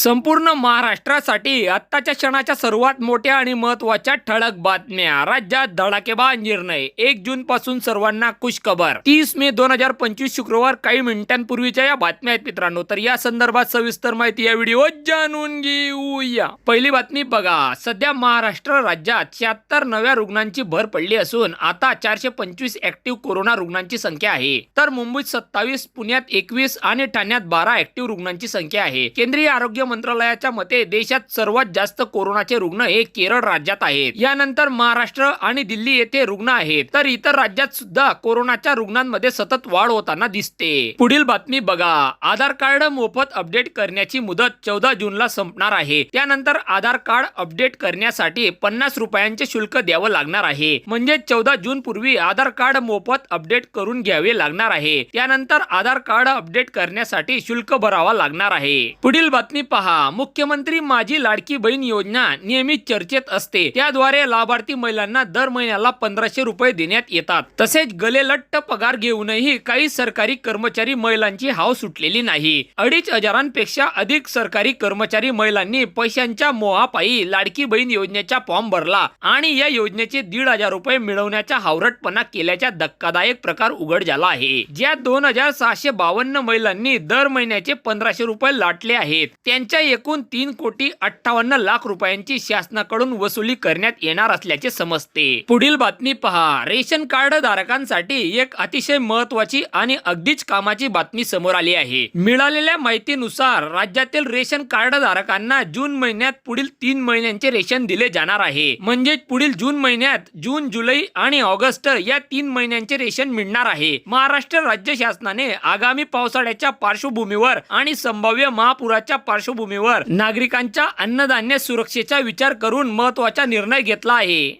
संपूर्ण महाराष्ट्रासाठी आत्ताच्या क्षणाच्या सर्वात मोठ्या आणि महत्त्वाच्या ठळक बातम्या. राज्यात धडाकेबा निर्णय. एक जून पासून सर्वांना खुशखबर. तीस मे दोन हजार पंचवीस शुक्रवार काही मिनिटांपूर्वीच्या या बातम्या आहेत मित्रांनो. तर या संदर्भात सविस्तर माहिती या व्हिडिओ जाणून घेऊया. पहिली बातमी बघा. सध्या महाराष्ट्र राज्यात शहात्तर नव्या रुग्णांची भर पडली असून आता चारशे पंचवीस ऍक्टिव्ह कोरोना रुग्णांची संख्या आहे. तर मुंबईत सत्तावीस पुण्यात एकवीस आणि ठाण्यात बारा ऍक्टिव्ह रुग्णांची संख्या आहे. केंद्रीय आरोग्य मंत्रालयाच्या मते देशात सर्वात जास्त कोरोनाचे रुग्ण हे केरळ राज्यात आहेत. यानंतर महाराष्ट्र आणि दिल्ली येथे रुग्ण आहेत. तर इतर राज्यात सुद्धा कोरोनाच्या रुग्णांमध्ये सतत वाढ होताना दिसते. पुढील बातमी बघा. आधार कार्ड मोफत अपडेट करण्याची मुदत चौदा जूनला संपणार आहे. त्यानंतर आधार कार्ड अपडेट करण्यासाठी पन्नास रुपयांचे शुल्क द्यावं लागणार आहे. म्हणजे चौदा जून पूर्वी आधार कार्ड मोफत अपडेट करून घ्यावे लागणार आहे. त्यानंतर आधार कार्ड अपडेट करण्यासाठी शुल्क भरावा लागणार आहे. पुढील बातमी पहा. मुख्यमंत्री माझी लाडकी बहीण योजना नियमित चर्चेत असते. त्याद्वारे लाभार्थी महिलांना दर महिन्याला पंधराशे रुपये देण्यात येतात. तसेच गलेलट्ट पगार घेऊनही काही सरकारी कर्मचारी महिलांची हाव सुटलेली नाही. अडीच हजारांपेक्षा अधिक सरकारी कर्मचारी महिलांनी पैशांच्या मोहापायी लाडकी बहीण योजनेचा फॉर्म भरला आणि या योजनेचे दीड हजार रुपये मिळवण्याचा हावरटपणा केल्याचा धक्कादायक प्रकार उघड झाला आहे. ज्या दोन हजार सहाशे बावन्न महिलांनी दर महिन्याचे पंधराशे रुपये लाटले आहेत त्यांच्या एकूण तीन कोटी अठ्ठावन्न लाख रुपयांची शासनाकडून वसुली करण्यात येणार असल्याचे समजते. पुढील बातमी पहा. रेशन कार्ड धारकांसाठी एक अतिशय महत्वाची आणि अगदीच कामाची बातमी समोर आली आहे. मिळालेल्या माहितीनुसार राज्यातील रेशन कार्ड धारकांना जून महिन्यात पुढील तीन महिन्यांचे रेशन दिले जाणार आहे. म्हणजे पुढील जून महिन्यात जून जुलै आणि ऑगस्ट या तीन महिन्यांचे रेशन मिळणार आहे. महाराष्ट्र राज्य शासनाने आगामी पावसाळ्याच्या पार्श्वभूमीवर आणि संभाव्य महापुराच्या पार्श्वभूमीवर नागरिकांच्या अन्नधान्य सुरक्षेचा विचार करून महत्त्वाचा निर्णय घेतला आहे.